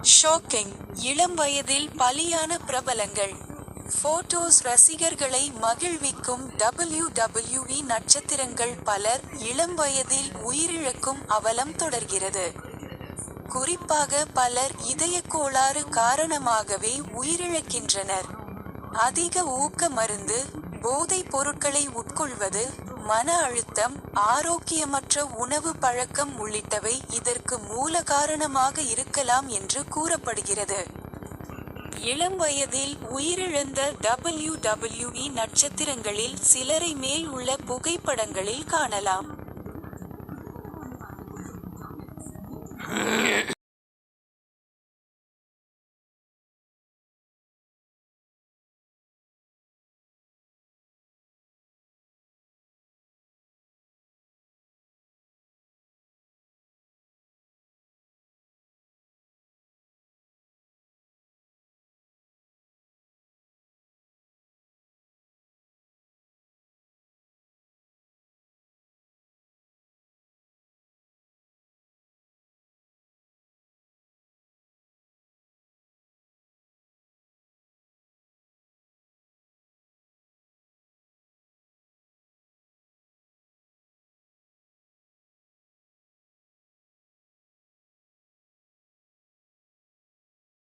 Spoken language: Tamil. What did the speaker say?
ஷோக்கிங் இளம் வயதில் பலியான பிரபலங்கள் போட்டோஸ் ரசிகர்களை மகிழ்விக்கும் டபிள்யூ WWE நட்சத்திரங்கள் பலர் இளம் வயதில் உயிரிழக்கும் அவலம் தொடர்கிறது. குறிப்பாக பலர் இதய கோளாறு காரணமாகவே உயிரிழக்கின்றனர். அதிக ஊக்க மருந்து, போதைப் பொருட்களை உட்கொள்வது, மன அழுத்தம், ஆரோக்கியமற்ற உணவு பழக்கம் உள்ளிட்டவை இதற்கு மூல காரணமாக இருக்கலாம் என்று கூறப்படுகிறது. இளம் வயதில் உயிரிழந்த டபிள்யூ டபிள்யூஇ நட்சத்திரங்களில் சிலரை மேல் உள்ள புகைப்படங்களில் காணலாம்.